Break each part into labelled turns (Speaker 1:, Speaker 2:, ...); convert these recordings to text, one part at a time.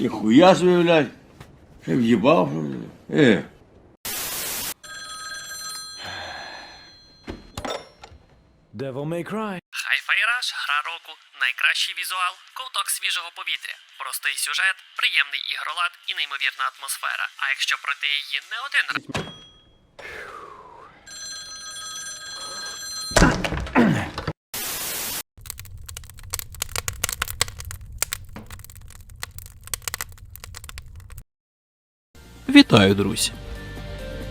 Speaker 1: Ніхуя собі, блядь. Ще в'їбав. Е.
Speaker 2: Devil May Cry.
Speaker 3: Hi-Fi Rush – гра року, найкращий візуал, ковток свіжого повітря, простий сюжет, приємний ігролад і неймовірна атмосфера. А якщо пройти її не один раз.
Speaker 4: Вітаю, друзі!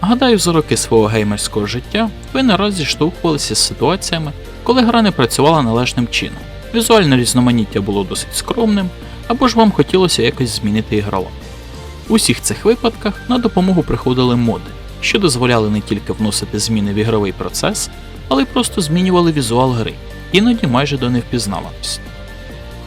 Speaker 4: Гадаю, за роки свого геймерського життя ви не раз зіштовхувалися з ситуаціями, коли гра не працювала належним чином, візуальне різноманіття було досить скромним, або ж вам хотілося якось змінити ігролад. У всіх цих випадках на допомогу приходили моди, що дозволяли не тільки вносити зміни в ігровий процес, але й просто змінювали візуал гри, іноді майже до невпізнаваності.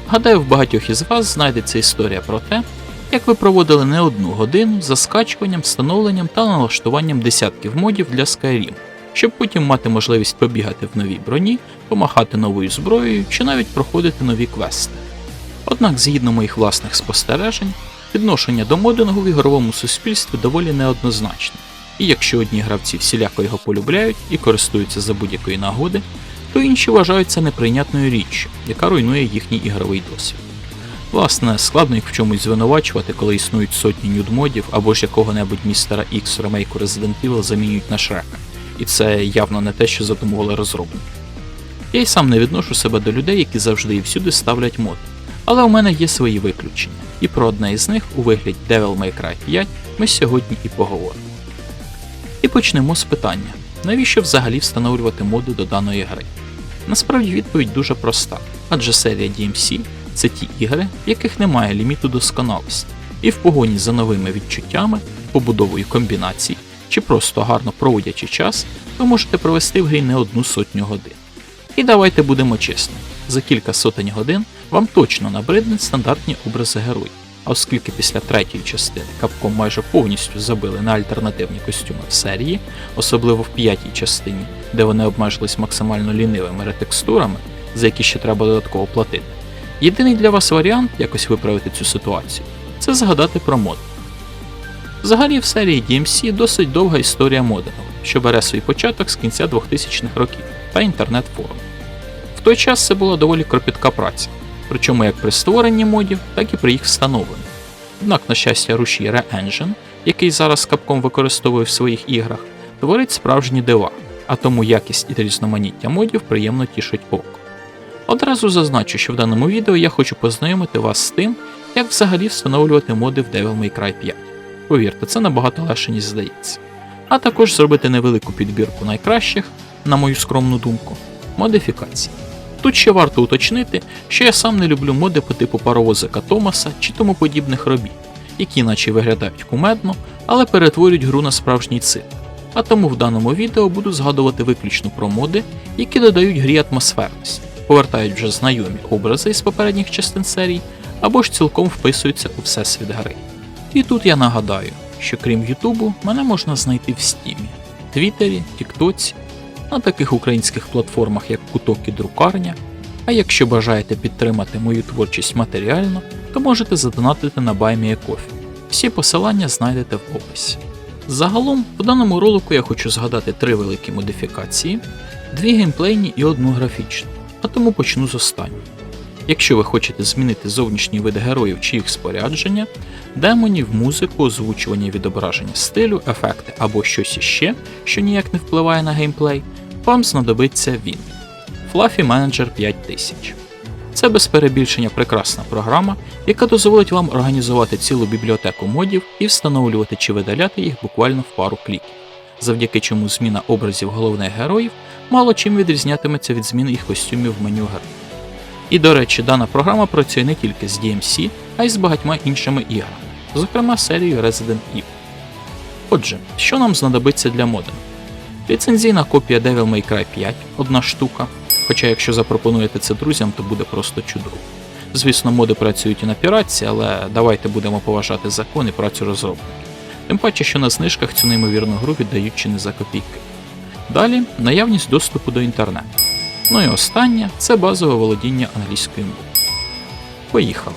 Speaker 4: Гадаю, в багатьох із вас знайдеться історія про те, як ви проводили не одну годину за скачуванням, встановленням та налаштуванням десятків модів для Skyrim, щоб потім мати можливість побігати в новій броні, помахати новою зброєю чи навіть проходити нові квести. Однак, згідно моїх власних спостережень, відношення до модингу в ігровому суспільстві доволі неоднозначне, і якщо одні гравці всіляко його полюбляють і користуються за будь-якої нагоди, то інші вважають це неприйнятною річчю, яка руйнує їхній ігровий досвід. Власне, складно їх в чомусь звинувачувати, коли існують сотні нюдмодів або ж якого-небудь містера X ремейку Resident Evil замінюють на Шрека, і це явно не те, що задумували розробники. Я й сам не відношу себе до людей, які завжди і всюди ставлять мод, але у мене є свої виключення, і про одне із них у вигляді Devil May Cry 5 ми сьогодні і поговоримо. І почнемо з питання: навіщо взагалі встановлювати моди до даної гри? Насправді відповідь дуже проста, адже серія DMC це ті ігри, в яких немає ліміту досконалості, і в погоні за новими відчуттями, побудовою комбінацій чи просто гарно проводячи час, ви можете провести в грі не одну сотню годин. І давайте будемо чесними, за кілька сотень годин вам точно набриднуть стандартні образи героїв. А оскільки після третьої частини Capcom майже повністю забили на альтернативні костюми в серії, особливо в п'ятій частині, де вони обмежились максимально лінивими ретекстурами, за які ще треба додатково платити, єдиний для вас варіант якось виправити цю ситуацію це згадати про мод. Взагалі в серії DMC досить довга історія модингу, що бере свій початок з кінця 2000-х років та інтернет-форум. В той час це була доволі кропітка праця, причому як при створенні модів, так і при їх встановленні. Однак, на щастя, рушій Re-Engine, який зараз Capcom використовує в своїх іграх, творить справжні дива, а тому якість і різноманіття модів приємно тішить око. Одразу зазначу, що в даному відео я хочу познайомити вас з тим, як взагалі встановлювати моди в Devil May Cry 5. Повірте, це набагато легше, ніж здається. А також зробити невелику підбірку найкращих, на мою скромну думку, модифікацій. Тут ще варто уточнити, що я сам не люблю моди по типу паровозика Томаса чи тому подібних робіт, які наче виглядають кумедно, але перетворюють гру на справжній цирк. А тому в даному відео буду згадувати виключно про моди, які додають грі атмосферності, повертають вже знайомі образи з попередніх частин серії, або ж цілком вписуються у всесвіт гри. І тут я нагадаю, що крім Ютубу, мене можна знайти в Стімі, Твіттері, Тіктоці, на таких українських платформах, як Куток і Друкарня. А якщо бажаєте підтримати мою творчість матеріально, то можете задонатити на BuyMeACoffee. Всі посилання знайдете в описі. Загалом, в даному ролику я хочу згадати три великі модифікації, дві геймплейні і одну графічну, а тому почну з останньої. Якщо ви хочете змінити зовнішній вид героїв чи їх спорядження, демонів, музику, озвучування відображення стилю, ефекти або щось іще, що ніяк не впливає на геймплей, вам знадобиться він Fluffy Manager 5000. Це без перебільшення прекрасна програма, яка дозволить вам організувати цілу бібліотеку модів і встановлювати чи видаляти їх буквально в пару кліків, завдяки чому зміна образів головних героїв мало чим відрізнятиметься від зміни їх костюмів в меню гри. І до речі, дана програма працює не тільки з DMC, а й з багатьма іншими іграми, зокрема серією Resident Evil. Отже, що нам знадобиться для модингу? Ліцензійна копія Devil May Cry 5 одна штука, хоча якщо запропонуєте це друзям, то буде просто чудово. Звісно, моди працюють і на піратці, але давайте будемо поважати закон і працю розробників. Тим паче, що на знижках цю неймовірну гру віддають чи не за копійки. Далі наявність доступу до інтернету. Ну і останнє це базове володіння англійською мовою. Поїхали.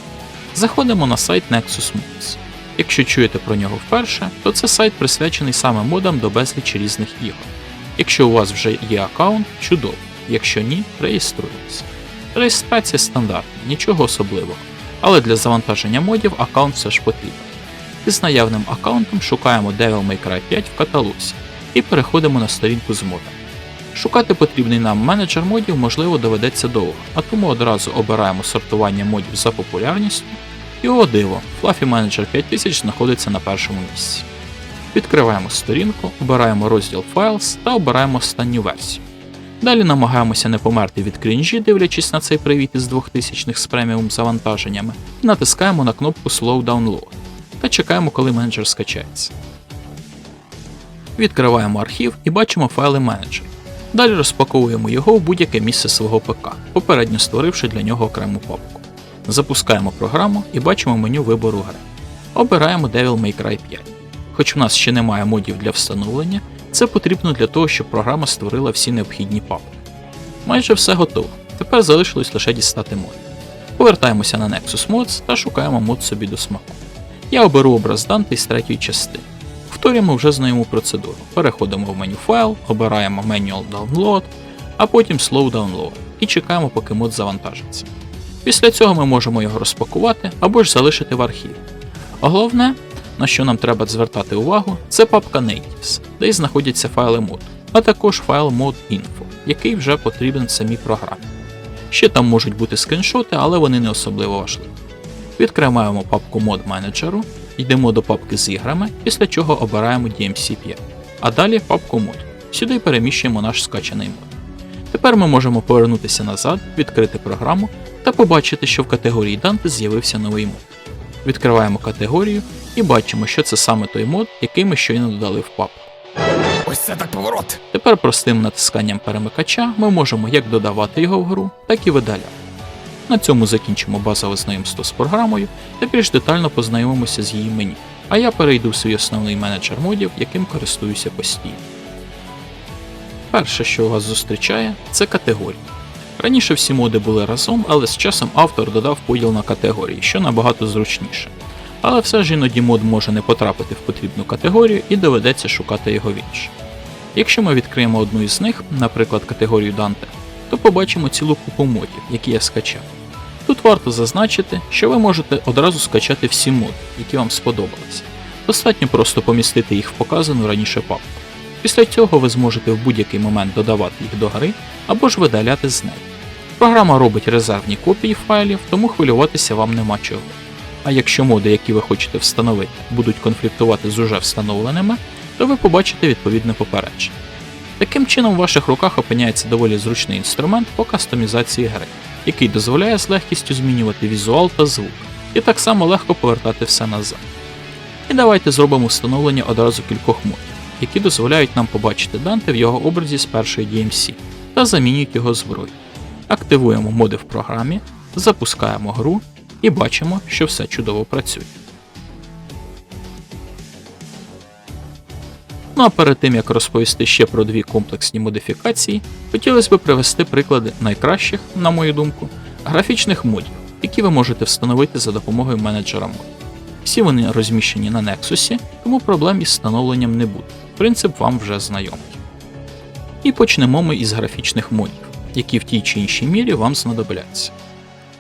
Speaker 4: Заходимо на сайт Nexus Mods. Якщо чуєте про нього вперше, то це сайт присвячений саме модам до безлічі різних ігор. Якщо у вас вже є аккаунт, чудово, якщо ні, реєструйтесь. Реєстрація стандартна, нічого особливого, але для завантаження модів аккаунт все ж потрібен. Із наявним аккаунтом шукаємо Devil May Cry 5 в каталозі і переходимо на сторінку з модами. Шукати потрібний нам менеджер модів можливо доведеться довго, а тому одразу обираємо сортування модів за популярністю, і о диво, Fluffy Manager 5000 знаходиться на першому місці. Відкриваємо сторінку, обираємо розділ Files та обираємо останню версію. Далі намагаємося не померти від крінжі, дивлячись на цей привіт із 2000 з преміум завантаженнями, і натискаємо на кнопку Slow Download та чекаємо, коли менеджер скачається. Відкриваємо архів і бачимо файли менеджер. Далі розпаковуємо його в будь-яке місце свого ПК, попередньо створивши для нього окрему папку. Запускаємо програму і бачимо меню вибору гри. Обираємо Devil May Cry 5. Хоч в нас ще немає модів для встановлення, це потрібно для того, щоб програма створила всі необхідні папки. Майже все готово. Тепер залишилось лише дістати мод. Повертаємося на Nexus Mods та шукаємо мод собі до смаку. Я оберу образ Данте з третьої частини. Повторюємо вже знайому процедуру. Переходимо в меню файл, обираємо Manual Download, а потім Slow Download і чекаємо, поки мод завантажиться. Після цього ми можемо його розпакувати або ж залишити в архіві. А головне, на що нам треба звертати увагу, це папка Natives, де й знаходяться файли мод, а також файл mod.info, який вже потрібен самій програмі. Ще там можуть бути скріншоти, але вони не особливо важливі. Відкриваємо папку мод менеджеру, йдемо до папки з іграми, після чого обираємо DMC5, а далі папку мод. Сюди переміщуємо наш скачаний мод. Тепер ми можемо повернутися назад, відкрити програму та побачити, що в категорії Dante з'явився новий мод. Відкриваємо категорію і бачимо, що це саме той мод, який ми щойно додали в папку.
Speaker 2: Ось це так поворот.
Speaker 4: Тепер простим натисканням перемикача ми можемо як додавати його в гру, так і видаляти. На цьому закінчимо базове знайомство з програмою та більш детально познайомимося з її меню. А я перейду в свій основний менеджер модів, яким користуюся постійно. Перше, що вас зустрічає, це категорії. Раніше всі моди були разом, але з часом автор додав поділ на категорії, що набагато зручніше. Але все ж іноді мод може не потрапити в потрібну категорію і доведеться шукати його в іншій. Якщо ми відкриємо одну із них, наприклад, категорію Dante, то побачимо цілу купу модів, які я скачав. Тут варто зазначити, що ви можете одразу скачати всі моди, які вам сподобалися. Достатньо просто помістити їх в показану раніше папку. Після цього ви зможете в будь-який момент додавати їх до гри або ж видаляти з неї. Програма робить резервні копії файлів, тому хвилюватися вам нема чого. А якщо моди, які ви хочете встановити, будуть конфліктувати з уже встановленими, то ви побачите відповідне попередження. Таким чином, в ваших руках опиняється доволі зручний інструмент по кастомізації гри, який дозволяє з легкістю змінювати візуал та звук, і так само легко повертати все назад. І давайте зробимо встановлення одразу кількох модів, які дозволяють нам побачити Данте в його образі з першої DMC та замінюють його зброю. Активуємо моди в програмі, запускаємо гру і бачимо, що все чудово працює. Ну а перед тим як розповісти ще про дві комплексні модифікації, хотілося б привести приклади найкращих, на мою думку, графічних модів, які ви можете встановити за допомогою менеджера мод. Всі вони розміщені на Nexus, тому проблем із встановленням не буде. Принцип вам вже знайомий. І почнемо ми із графічних модів, які в тій чи іншій мірі вам знадобляться.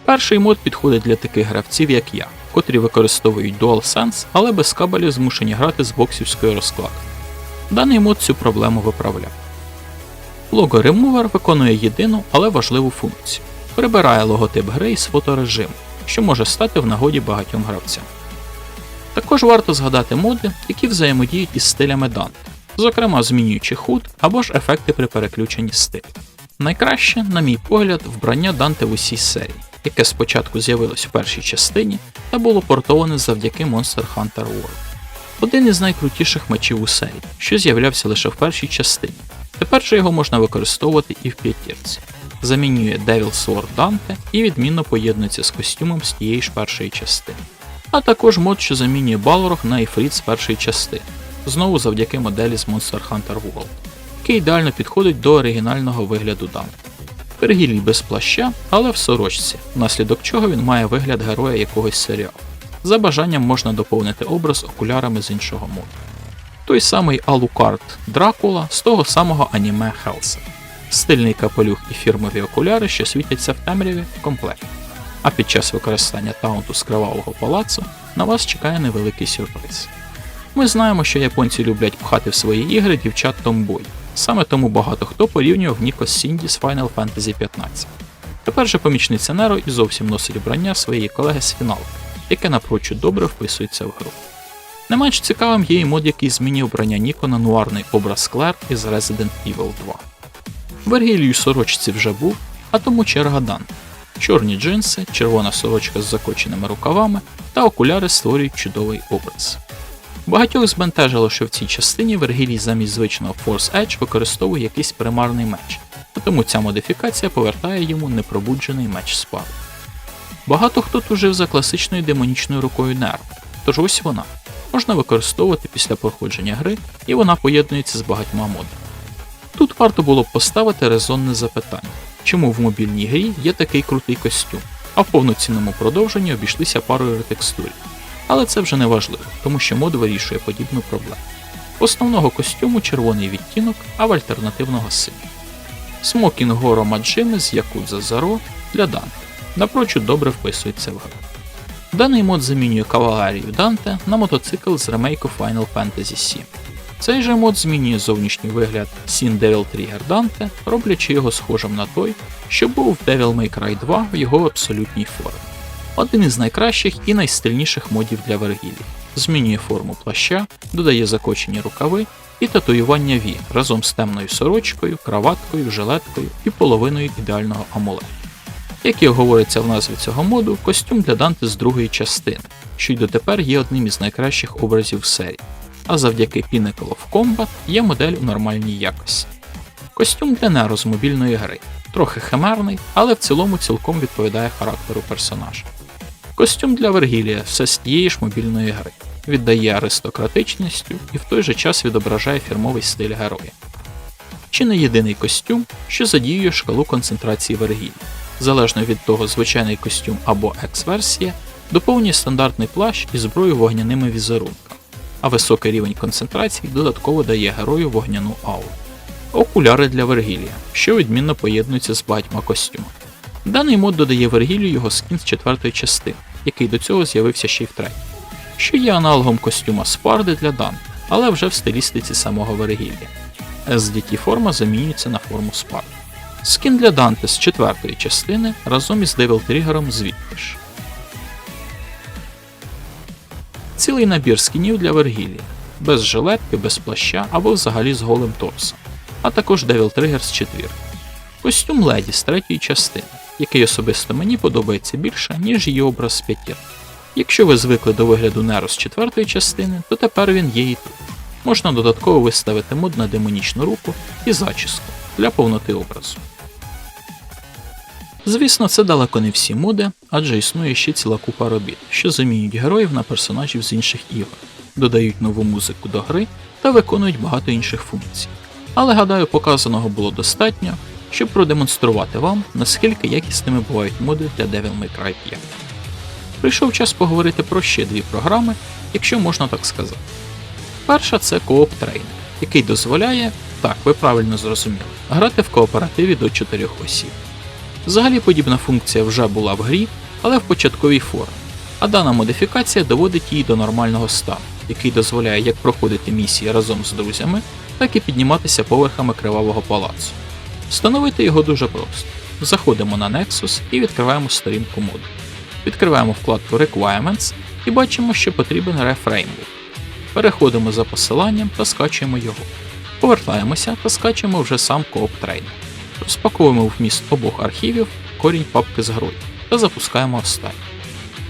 Speaker 4: Перший мод підходить для таких гравців, як я, котрі використовують DualSense, але без кабелів змушені грати з боксівською розкладкою. Даний мод цю проблему виправляє. Logo Remover виконує єдину, але важливу функцію. Прибирає логотип гри із фоторежиму, що може стати в нагоді багатьом гравцям. Також варто згадати моди, які взаємодіють із стилями Dante, зокрема змінюючи худ або ж ефекти при переключенні стилю. Найкраще, на мій погляд, вбрання Данте в усій серії, яке спочатку з'явилось в першій частині та було портоване завдяки Monster Hunter World. Один із найкрутіших мечів у серії, що з'являвся лише в першій частині. Тепер же його можна використовувати і в п'ятірці. Замінює Devil Sword Dante і відмінно поєднується з костюмом з тієї ж першої частини. А також мод, що замінює Балрог на Ефріт з першої частини, знову завдяки моделі з Monster Hunter World, який ідеально підходить до оригінального вигляду Данте. Вергілій без плаща, але в сорочці, внаслідок чого він має вигляд героя якогось серіалу. За бажанням можна доповнити образ окулярами з іншого моду. Той самий Алукард Дракула з того самого аніме Хелса. Стильний капелюх і фірмові окуляри, що світяться в темряві в комплекті. А під час використання таунту з кривавого палацу на вас чекає невеликий сюрприз. Ми знаємо, що японці люблять пхати в свої ігри дівчат томбой. Саме тому багато хто порівнював Ніко Сінді з Final Fantasy 15. Тепер же помічниця Неро і зовсім носить вбрання своєї колеги з фіналки, яке напрочуд добре вписується в гру. Не менш цікавим є і мод, який змінює вбрання Ніко на нуарний образ Клер із Resident Evil 2. Вергілію сорочці вже був, а тому черга Дан. Чорні джинси, червона сорочка з закоченими рукавами та окуляри створюють чудовий образ. Багатьох збентежило, що в цій частині Вергілій замість звичного Force Edge використовує якийсь примарний меч, тому ця модифікація повертає йому непробуджений меч спаду. Багато хто тужив за класичною демонічною рукою Нерв, тож ось вона. Можна використовувати після проходження гри, і вона поєднується з багатьма модами. Тут варто було б поставити резонне запитання, чому в мобільній грі є такий крутий костюм, а в повноцінному продовженні обійшлися парою ретекстурів. Але це вже не важливо, тому що мод вирішує подібну проблему. Основного костюму червоний відтінок, а в альтернативного синій. Смокінг Горо Маджими з Якудза Заро для Данте напрочуд добре вписується в гру. Даний мод замінює кавалерію Данте на мотоцикл з ремейку Final Fantasy VII. Цей же мод змінює зовнішній вигляд Sin Devil Trigger Dante, роблячи його схожим на той, що був в Devil May Cry 2 в його абсолютній формі. Один із найкращих і найстильніших модів для Вергілії. Змінює форму плаща, додає закочені рукави і татуювання Ві разом з темною сорочкою, краваткою, жилеткою і половиною ідеального амулету. Як і говориться в назві цього моду, костюм для Данте з другої частини, що й дотепер є одним із найкращих образів серії, а завдяки Pinnacle of Combat є модель у нормальній якості. Костюм для Неро з мобільної гри, трохи химерний, але в цілому цілком відповідає характеру персонажа. Костюм для Вергілія все з тієї ж мобільної гри, віддає аристократичністю і в той же час відображає фірмовий стиль героя. Чи не єдиний костюм, що задіює шкалу концентрації Вергілія. Залежно від того, звичайний костюм або екс-версія доповнює стандартний плащ і зброю вогняними візерунками, а високий рівень концентрації додатково дає герою вогняну ауру. Окуляри для Вергілія, що відмінно поєднуються з багатьма костюмами. Даний мод додає Вергілію його скін з четвертої частини, який до цього з'явився ще й в третій, що є аналогом костюма Спарди для Данте, але вже в стилістиці самого Вергілія. SDT форма замінюється на форму Спарди. Скін для Данте з четвертої частини разом із Devil Тригером звідти ж. Цілий набір скінів для Вергілія, без жилетки, без плаща або взагалі з голим торсом, а також Devil Trigger з четвірки. Костюм леді з третьої частини, який особисто мені подобається більше, ніж її образ з п'ятірки. Якщо ви звикли до вигляду Неро з четвертої частини, то тепер він є і тут. Можна додатково виставити мод на демонічну руку і зачіску для повноти образу. Звісно, це далеко не всі моди, адже існує ще ціла купа робіт, що замінюють героїв на персонажів з інших ігор, додають нову музику до гри та виконують багато інших функцій. Але гадаю, показаного було достатньо, щоб продемонструвати вам, наскільки якісними бувають моди для Devil May Cry 5. Прийшов час поговорити про ще дві програми, якщо можна так сказати. Перша це Coop Trainer, який дозволяє, так, ви правильно зрозуміли, грати в кооперативі до 4 осіб. Взагалі подібна функція вже була в грі, але в початковій формі, а дана модифікація доводить її до нормального стану, який дозволяє як проходити місії разом з друзями, так і підніматися поверхами кривавого палацу. Встановити його дуже просто. Заходимо на Nexus і відкриваємо сторінку моду. Відкриваємо вкладку Requirements і бачимо, що потрібен Reframework. Переходимо за посиланням та скачуємо його. Повертаємося та скачуємо вже сам Coop Trainer. Розпаковуємо вміст обох архівів корінь папки з грою та запускаємо останній.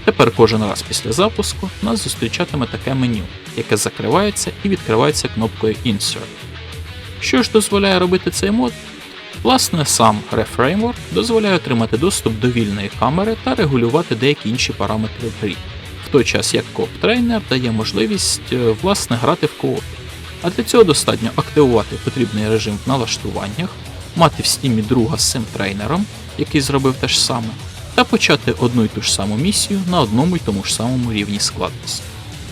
Speaker 4: Тепер кожен раз після запуску нас зустрічатиме таке меню, яке закривається і відкривається кнопкою Insert. Що ж дозволяє робити цей мод? Власне, сам Reframework дозволяє отримати доступ до вільної камери та регулювати деякі інші параметри в грі, в той час як Trainer дає можливість е, власне грати в коопі. А для цього достатньо активувати потрібний режим в налаштуваннях, мати в стімі друга з цим трейнером, який зробив те ж саме, та почати одну й ту ж саму місію на одному й тому ж самому рівні складності.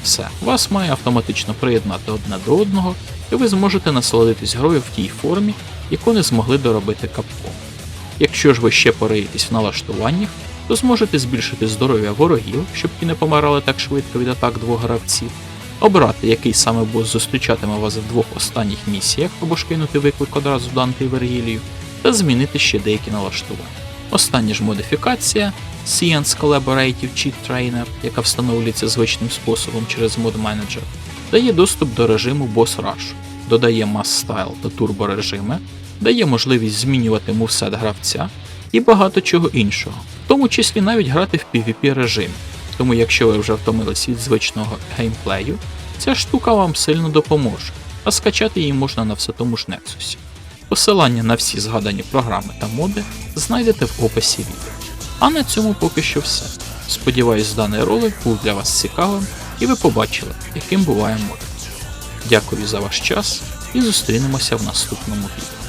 Speaker 4: Все, вас має автоматично приєднати одне до одного, і ви зможете насолодитись грою в тій формі, яку не змогли доробити Capcom. Якщо ж ви ще пориєтесь в налаштуваннях, то зможете збільшити здоров'я ворогів, щоб ті не помирали так швидко від атак двох гравців, обрати, який саме бос зустрічатиме вас в двох останніх місіях або ж кинути виклик одразу Данте і Вергілію, та змінити ще деякі налаштування. Остання ж модифікація Science Collaborative Cheat Trainer, яка встановлюється звичним способом через мод менеджер, дає доступ до режиму Boss Rush, додає Mass Style та турбо режими, дає можливість змінювати мувсет гравця і багато чого іншого, в тому числі навіть грати в PvP режимі. Тому якщо ви вже втомились від звичного геймплею, ця штука вам сильно допоможе, а скачати її можна на все тому ж Nexus. Посилання на всі згадані програми та моди знайдете в описі відео. А на цьому поки що все. Сподіваюсь, даний ролик був для вас цікавим і ви побачили, яким буває мод. Дякую за ваш час і зустрінемося в наступному відео.